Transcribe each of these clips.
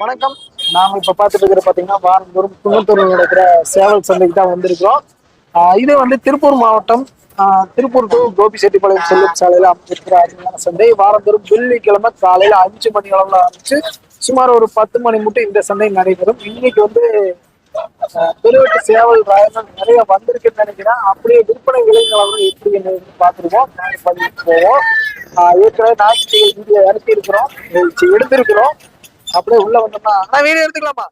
வணக்கம். நாம இப்ப பார்த்துட்டு இருக்கிற பாத்தீங்கன்னா வாரந்தோறும் குன்னத்தூர்ல நடக்கிற சேவல் சந்தைக்கு தான் வந்திருக்கிறோம். இது வந்து திருப்பூர் மாவட்டம் திருப்பூர் டு கோபிசெட்டிப்பாளையம் செல்லும் சாலையில அமைச்சிருக்கிற அருமையான சந்தை. வாரந்தோறும் வெள்ளிக்கிழமை காலையில அஞ்சு மணி அளவுல ஆரம்பிச்சு சுமார் ஒரு பத்து மணி மட்டும் இந்த சந்தை நடைபெறும். இன்னைக்கு வந்து பெருவெட்டு சேவல் ராயங்கள் நிறைய வந்திருக்குன்னு நினைக்கிறேன். அப்படியே விற்பனை விலை எப்படி என்னன்னு பார்த்துருக்கோம் நாங்கள் பதிவு போவோம். ஏற்கனவே ஞாயிற்று வீடியோ இறக்கி இருக்கிறோம் எடுத்திருக்கிறோம். அப்படியே உள்ள வந்தோம்னா அண்ணா வீடியோ எடுத்துக்கலாமா?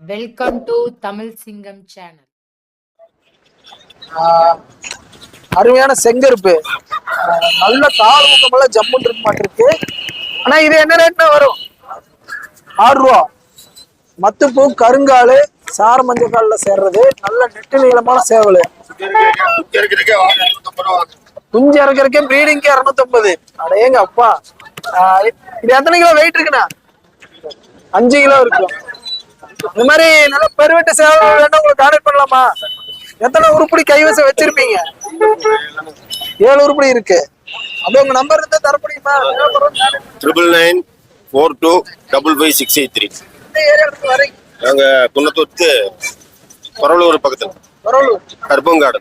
Welcome to Tamil Singam channel அருமையான செங்கருப்பு. நல்ல கால் முகமெல்லாம் ஜம்முன்னு இருக்க மாட்டிருக்கு. ஆனா இது என்ன ரேட்னா வரும்? ஆறு ரூபா. மத்துப்பூ கருங்காலு சார மஞ்சள் கால்ல சேர்றது. நல்ல நெட்டு நீளமான சேவல். குஞ்சு இறக்குறக்கே ப்ரீடிங்க்கு இரநூத்தம்பது அடேங்க அப்பா. இது எத்தனை கிலோ வெயிட் இருக்குண்ணா? அஞ்சு கிலோ இருக்கும். இந்த மாதிரி நல்ல பெருவெட்டு சேவல் வேணும் உங்களுக்கு ஆர்டர் பண்ணலாமா? எத்தனை உருப்படி கைவசம் வச்சிருப்பீங்க? ஏழு உருப்படி இருக்கு. அப்படியே உங்க நம்பர் இருந்தா தர முடியுமா triple nine four two double five six eight three நாங்கள் குன்னத்தூர்த்து பரவலூர் பக்கத்தில். கருப்பங்காடு.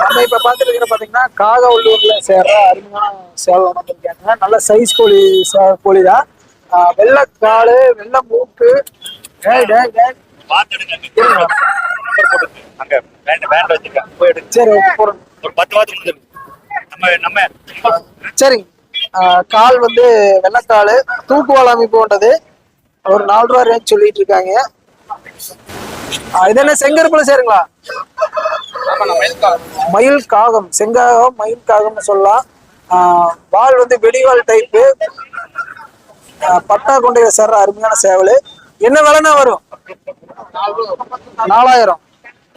நம்ம இப்ப பாத்துட்டு இருக்கிற பாத்தீங்கன்னா காகவல்லூர்ல சேர்ற அருமையான சேவல் வந்திருக்காங்க நல்ல சைஸ் கோழி சே- கோழி தான் வெள்ளை மூக்கு முடிஞ்சிடும் நம்ம நம்ம. சரிங்க. கால் வந்து வெள்ளக்காலு தூக்குவால் அமைப்பு கொண்டது ஒரு நாலு ரூபா ரேஞ்ச் சொல்லிட்டு இருக்காங்க இது என்ன செங்கருப்புல சேருங்களா? மயில் காகம் செங்காகம் மயில் காகம்னு சொல்லலாம். வால் வந்து வெடிவால் டைப்பு பட்டா கொண்டைய சேர்ற அருமையான சேவல். என்ன விலைன்னா வரும்? நாலாயிரம்.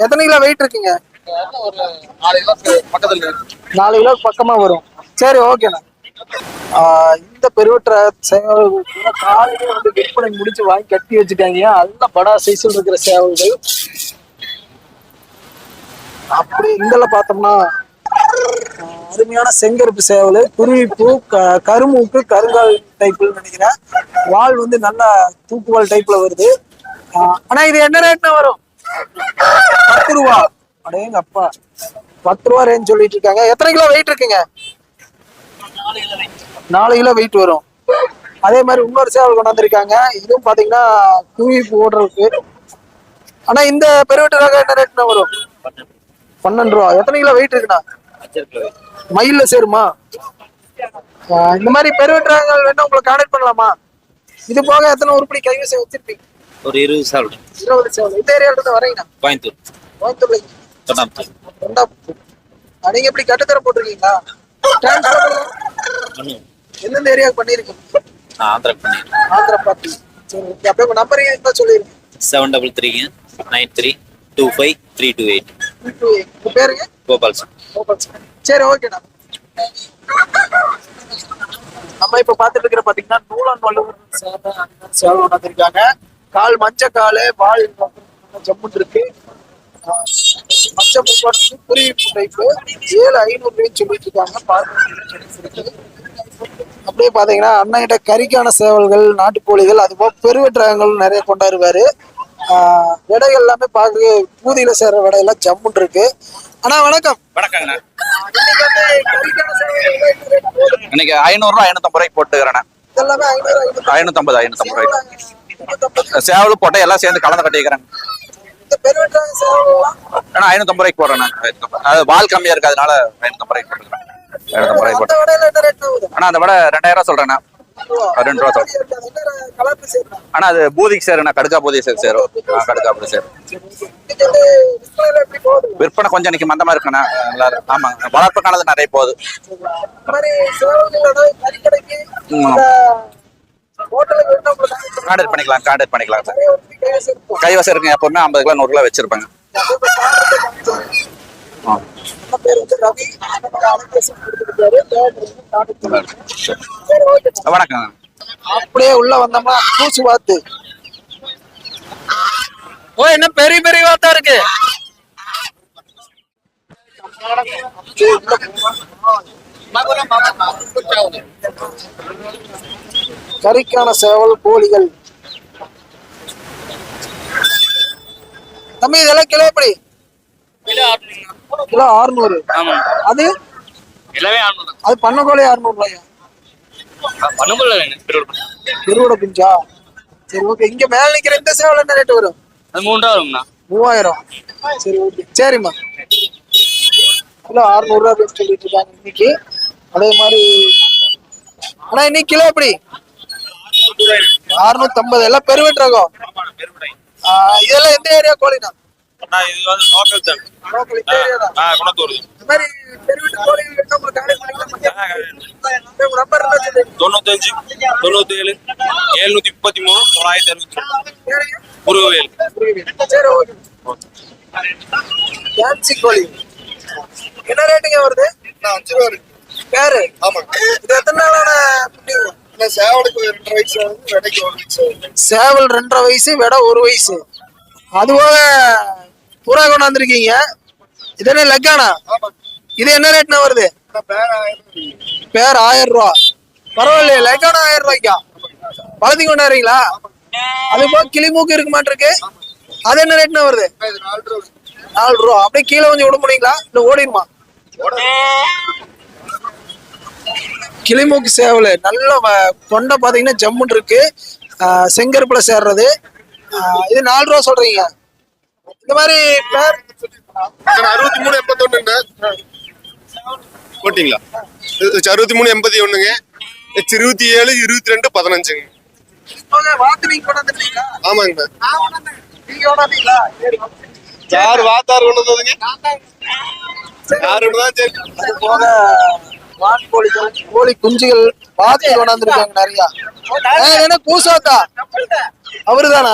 எத்தனை கிலோ வெயிட் இருக்குங்க? நாலு கிலோ பக்கமா வரும். சரி ஓகேண்ணா இந்த பெருவற்ற சேவல்கள் கூட காலையிலே வந்து விற்பனை முடிச்சு வாங்கி கட்டி வச்சுட்டாங்க. நல்ல படா சைஸில் இருக்கிற சேவல்கள். அப்படி இங்கெல்லாம் பார்த்தோம்னா அருமையான செங்கருப்பு சேவல் குருவிப்பூ க கருமூக்கு கருங்கால் டைப்ல நினைக்கிறேன். வால் வந்து நல்லா தூக்குவால் டைப்ல வருது. ஆனா இது என்ன ரேட்னா வரும்? பத்து ரூபா. அடேங்க அப்பா. பத்து ரூபா ரேஞ்ச் சொல்லிட்டு இருக்காங்க. எத்தனை கிலோ வெயிட் இருக்குங்க? நாலு கிலோ வெயிட் வரும். அதே மாதிரி இன்னொரு சேவல் கொண்டாந்துருக்காங்க. இதுவும் பாத்தீங்கன்னா குவி போடுறதுக்கு. ஆனா இந்த பெருவெட்டு ரகம் என்ன ரேட்னா வரும்? பன்னெண்டு ரூபா. எத்தனை கிலோ வெயிட் இருக்குண்ணா? மயில்ல சேருமா? இந்த மாதிரி பெருவெட்டு ரகங்கள் வேணா உங்களை கான்டாக்ட் பண்ணலாமா? இது போக எத்தனை உருப்படி கைவசம் வச்சிருப்பீங்க? ஒரு இருபது சாப்பிடு இருபது சேவல் இந்த ஏரியால இருந்து வரீங்கண்ணா? கோயம்புத்தூர். கோயம்புத்தூர்ல தொண்டாம்பத்தூர் ஆ, நீங்க எப்படி கட்டுத்தர போட்டிருக்கீங்களா? எந்தெந்த ஏரியாவுக்கு பண்ணிருக்கீங்க நான் ஆந்திரா ஆந்திரா பார்ட்டி சரி ஓகே அப்படியே உங்க நம்பர் இருந்தா சொல்லிருங்க? Seven double த்ரீங்க nine three two five three two eight உங்க பேருங்க கோபால் சார். கோபால் சார். சரி ஓகேண்ணா நம்ம இப்ப பாத்துட்டு இருக்கிற பாத்தீங்கன்னா நூலன் வள்ளுவர் சேவல் வந்திருக்காங்க. கால் மஞ்ச காலு வால் ஜம்முன் இருக்கு. மஞ்ச புரிய டைப்பு ஏழு ஐநூறு ரூபாய் சொல்லிட்டு இருக்காங்க. அப்படியே பாத்தீங்கன்னா அண்ணன்கிட்ட கறிக்கான சேவல்கள் நாட்டுக்கோழிகள் அதுபோக பெருவெற்றகங்கள் நிறைய கொண்டாடுவாரு. விடைகள் எல்லாமே பார்க்க பூதியில சேர்ற விடையெல்லாம் ஜம்முன் இருக்கு. அண்ணா வணக்கம். வணக்கங்கண்ணா. இன்னைக்கு ஐநூறுரூவா ஐநூத்தம்பது ரூபாய்க்கு ஐநூறு ஐநூத்தம்பது. ஐநூத்தம்பது ரூபாய்க்கு. ஐநூத்தம்பது. சேவலும் போட்டு எல்லாம் சேர்ந்து கலந்து கட்டிக்கிறேன். ஐநூத்தம்பது ரூபாய்க்கு போடுறேன். அது வால் கம்மியா இருக்கு அதனால ஐநூத்தம்பது ரூபாய்க்கு போட்டுக்கிறேன். ஐநூத்தம்பது ரூபாய்க்கு போட்டு விடையில என்ன ரேட் ஆகுது ஆனா அதை விட ரெண்டாயிரம் ரூபா சொல்றேன் ரெண்டு ரூபா சொல்றேன். ஆனா அது பூதிக்கு சேருண்ணா கடுக்கா பூதி சேர் சேரும். கடுக்கா பூதி சேரும். விற்பனை கொஞ்சம் இன்னைக்கு மந்தமா இருக்குண்ணா. நல்லா ஆமாங்க வளர்ப்புக்கானது நிறைய போகுது. காண்டக்ட் பண்ணிக்கலாம் காண்டக்ட் பண்ணிக்கலாம். சார் கைவசம் இருக்கும். கைவசம் இருக்குங்க எப்பவுமே ஐம்பது கிலோ நூறு கிலோ வச்சிருப்பாங்க. வணக்கம். அப்படியே உள்ள வந்தோம்னா பூசு வாத்து ஓ என்ன பெரிய பெரிய வாத்தா இருக்கு? கறிக்கான சேவல் கோழிகள். தம்பி இதெல்லாம் கிலோ எப்படி கிலோ அறுநூறு. ஆமா. அது? எல்லாமே அது பண்ண கோழி அறுநூறு ரூபாயா பண்ணும்போது இருபட பிஞ்சா? சரி ஓகே இங்க மேல நிக்கிற இந்த சேவல் என்ன ரேட் வரும்? வரும்ண்ணா மூவாயிரம். சரி ஓகே சரிம்மா. கிலோ அறுநூறு ரூபா அப்படின்னு சொல்லிட்டு இருக்காங்க இன்னைக்கு. அதே மாதிரி ஆனா இன்னைக்கு கிலோ எப்படி? அறுநூத்தம்பது. எல்லாம் பெருவெட் ரகம் ஆஹ் இதெல்லாம் எந்த ஏரியா கோழினா இது வந்து லோக்கல் தான். ஆ குணத்தூர். தொண்ணூத்தஞ்சு தொண்ணூத்தேழு எழுநூத்தி முப்பத்தி மூணு. தொள்ளாயிரத்தி அறுபத்தி முருகவேல் சரி ஓகே ஜான்சி கோழி. என்ன ரேட்டுங்க வருது? அஞ்சு ரூபா இருக்கு. பேரு? ஆமா. இது எத்தனை நாளான சேவலுக்கு ரெண்டு வயசு ஆகுது விடைக்கு ஒரு வயசு சேவல் ரெண்டரை வயசு விட ஒரு வயசு. அது போக புறா கொண்டாந்துருக்கீங்க. இது என்ன லக்கானா? இது என்ன ரேட்னா வருது? பேர் ஆயிரம் ரூபா. பரவாயில்லையே லக்கானா ஆயிரம் ரூபாய்க்கா? வளர்த்தி கொண்டாடுறீங்களா? அது போக கிளிமூக்கு இருக்க மாட்டிருக்கு அது என்ன ரேட்னா வருது? நாலு ரூபா. அப்படியே கீழே கொஞ்சம் விட முடியுங்களா? இல்ல ஓடிடுமா? கிளிமூக்கு சேவல். நல்ல வ- கொண்டை பார்த்தீங்கன்னா ஜம்முன் இருக்கு செங்கருப்பில் சேர்றது. இது நாலு ரூபா சொல்றீங்க. இந்த மாதிரி பேர் அறுபத்தி மூணு எண்பத்தொன்னுங்க. போட்டிங்களா? அறுபத்தி மூணு எண்பத்தி ஒண்ணுங்க. இருபத்தி ஏழு இருபத்தி ரெண்டு பதினஞ்சுங்க. வாத்து நீங்க கொண்டாந்துட்டீங்களா ஆமாங்க சரி. யார் வாத்தார் கொண்டு வந்ததுங்க? யாரு தான் சரி அது போக வான் கோழிகள் கோழி குஞ்சுகள் வாத்து கொண்டாந்துருக்காங்க நிறைய. என்ன கூசாத்தா அவருதானா?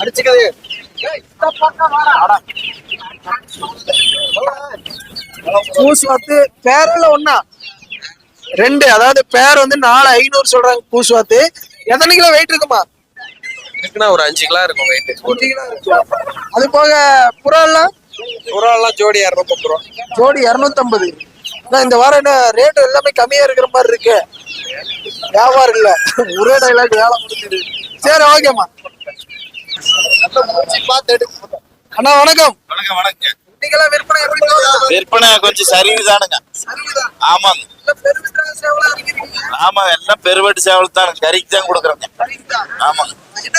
அடிச்சுக்கது. பூசுவாத்து பேர்ல ஒண்ணா? ரெண்டு அதாவது பேர் வந்து நாலு ஐநூறு சொல்றாங்க பூசுவாத்து எத்தனை கிலோ வெயிட் இருக்குமா? இருக்குன்னா ஒரு அஞ்சு கிலோ இருக்கும் வெயிட் அஞ்சு கிலோ இருக்கும் அது போக புறா எல்லாம் புறாலாம் ஜோடி இரநூத்தம்பது ரூபா. ஜோடி இரநூத்தம்பது இந்த வாரம் என்ன ரேட் எல்லாமே கம்மியா இருக்கிற மாதிரி இருக்கு. வியாபாரம் இல்ல ஒரே டைலாக் வேலை முடிஞ்சுது. சரி ஓகேம்மா அண்ணா வணக்கம். வணக்கம் வணக்கம். இன்னைக்கெல்லாம் விற்பனை எப்படி? விற்பனை கொஞ்சம் சரிவு தானுங்க. சரிதான். ஆமாங்க. ஆமா எல்லாம் பெருவெட்டு சேவல் தான். கறிக்கு தான் கொடுக்குறோங்க. ஆமாங்க.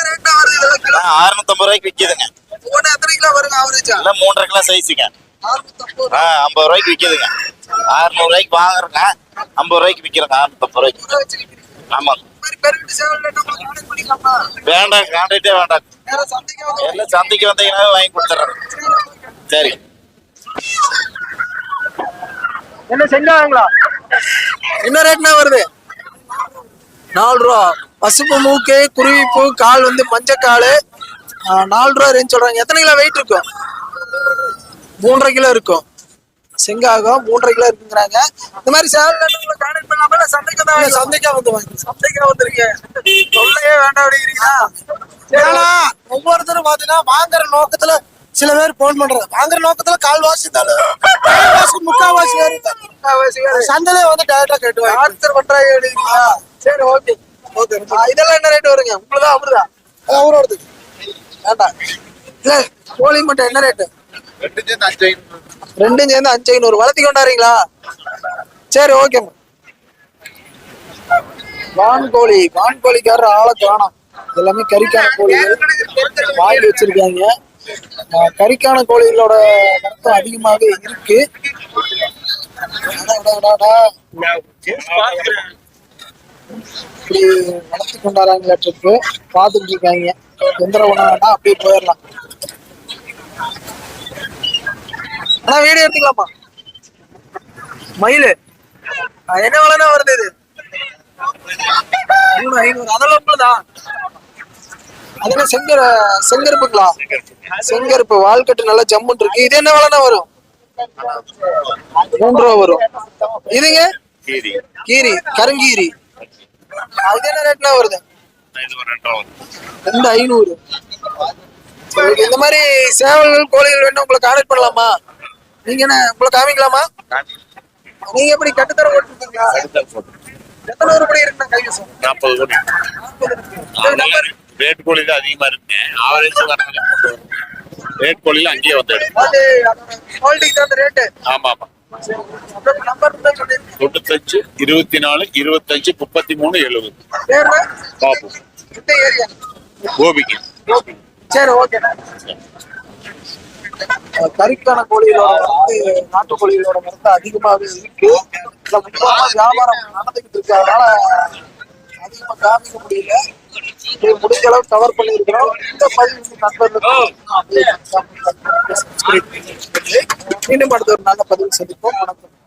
ரேட்டா கிலோ? அறுநூத்தம்பது ரூபாய்க்கு விற்கிதுங்க மூன்றரை கிலோ சைஸுங்க ஆ ஐம்பது ரூபாய்க்கு விற்கிதுங்க அறுநூறு ரூபாய்க்கு வாங்குறேங்க. ஐம்பது ரூபாய்க்கு விற்கிறேங்க அறுநூத்தம்பது ரூபாய்க்கு. ஆமாங்க? வேண்டாம் காண்டாக்டே வேண்டாம் எல்லாம் சந்தைக்கு வந்தீங்கன்னா வாங்கி கொடுத்துட்றேன் சரி. என்ன செஞ்சாங்களா? என்ன ரேட்னா வருது? நாலு ரூபா. பசுப்பு மூக்கு குருவிப்பூ கால் வந்து மஞ்சக்கால். நாலு ரூபா ரேஞ்ச் சொல்றாங்க. எத்தனை கிலோ வெயிட் இருக்கும்? மூன்றரை கிலோ இருக்கும். செங்காகம் மூன்றரை கிலோ இருக்குங்கிறாங்க. இந்த மாதிரி சேவல் உங்களை கான்டாக்ட் பண்ணாம சந்தைக்கு தான் சந்தைக்கா வந்து வாங்கி சந்தைக்கா வந்திருக்கீங்க. சொல்லவே வேண்டாம் அப்படிங்கிறீங்களா ஏன்னா ஒவ்வொருத்தரும் பாத்தீங்கன்னா வாங்குற நோக்கத்துல சில பேர் போன் பண்றாங்க. வாங்குற நோக்கத்துல கால்வாசி கால்வாசி முக்காவாசி வேறு சந்தையிலே வந்து டேரக்டா கேட்டுவாங்க ஆன்சர் பண்றாங்க அப்படிங்கிறீங்களா சரி ஓகே. ஓகே இதெல்லாம் என்ன ரேட் வருங்க? உங்களுதான் அவருதா? அது அவரோடது. வேண்டாம். இல்ல கோழி மட்டும் என்ன ரேட்டு சேர்ந்து அஞ்சு ஐநூறு. ரெண்டும் சேர்ந்து அஞ்சு ஐநூறு. வளர்த்தி கொண்டாடுறீங்களா? சரி ஓகே வான்கோழி. வான்கோழிக்கார வான் கோழிக்காரர் ஆளை எல்லாமே கறிக்கான கோழிகள் வாங்கி வச்சிருக்காங்க. கறிக்கான கோழிகளோட ரத்தம் அதிகமாகவே இருக்கு. இப்படி வளர்த்து கொண்டாடுறாங்களாட்டிருக்கு பார்த்துட்டு இருக்காங்க. தொந்தரவு பண்ண அப்படியே போயிடலாம். அண்ணா வீடியோ எடுத்துக்கலாமா? மயிலு. என்ன விலைனா வருது இது? மூணு ஐநூறு. அதெல்லாம் உங்களுதான் அதெல்லாம் செங்கர் செங்கருப்புங்களா? செங்கருப்பு வால்கட்டு நல்லா ஜம்முன் இருக்கு. இது என்ன விலைனா வரும்? மூன்று ரூபா வரும். இதுங்க? கீரி. கீரி கருங்கீரி. அது என்ன ரேட்னா வருது? ரெண்டு ஐநூறு. இந்த மாதிரி சேவல்கள் கோழிகள் வேணும் உங்களை கான்டாக்ட் பண்ணலாமா? நீங்க என்ன உங்களை காமிக்கலாமா? நீங்க எப்படி கட்டுத்தர ஓட்டுருக்கீங்களா எத்தனை உருப்படி இருக்குண்ணா கைவசம் நாற்பது கோடி. ரேட் கோழி தான் அதிகமா இருக்கு. ஆவரேஜ் வரனால ரேட் கோழில அங்கேயே வந்து குவாலிட்டிக்கு ரேட்டு ஆமா ஆமா. தொண்ணூத்தஞ்சு இருபத்தி நாலு இருபத்தஞ்சு முப்பத்தி மூணு எழுபது பாப்போம் கோபிக்கு. சரி ஓகே கறிக்கான கோழிகளோட வந்து நாட்டு கோழிகளோட மரத்து அதிகமாகவே இருக்கு. இதுல முக்கியமா வியாபாரம் நடந்துகிட்டு இருக்கு. அதனால அதிகமா காமிக்க முடியல. முடிஞ்ச அளவு கவர் பண்ணியிருக்கிறோம். இந்த பதிவு நண்பர்களுக்கு மீண்டும் அடுத்த ஒரு நல்ல பதிவு சந்திப்போம். வணக்கம்.